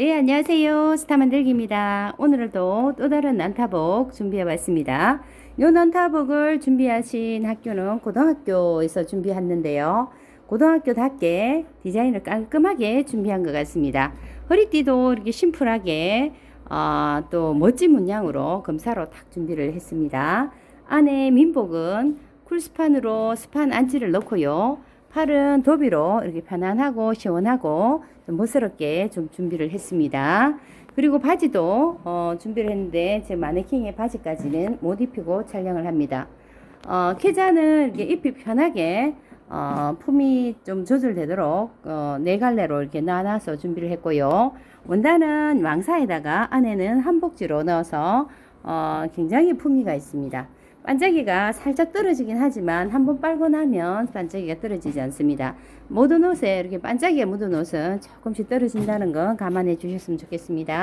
네, 안녕하세요. 스타 만들기입니다. 오늘도 또 다른 난타복 준비해 봤습니다. 요 난타복을 준비하신 학교는 고등학교에서 준비했는데요. 고등학교답게 디자인을 깔끔하게 준비한 것 같습니다. 허리띠도 이렇게 심플하게 어, 또 멋진 문양으로 검사로 딱 준비를 했습니다. 안에 민복은 쿨스판으로 스판 안치를 넣고요. 팔은 도비로 이렇게 편안하고 시원하고 좀 멋스럽게 좀 준비를 했습니다. 그리고 바지도 어, 준비를 했는데 제 마네킹의 바지까지는 못 입히고 촬영을 합니다. 어, 케자는 이렇게 입히 편하게 어, 품이 좀 조절되도록 어, 네 갈래로 이렇게 나눠서 준비를 했고요. 원단은 왕사에다가 안에는 한복지로 넣어서 어, 굉장히 품위가 있습니다. 반짝이가 살짝 떨어지긴 하지만 한번 빨고 나면 반짝이가 떨어지지 않습니다. 모든 옷에 이렇게 반짝이가 묻은 옷은 조금씩 떨어진다는 거 감안해 주셨으면 좋겠습니다.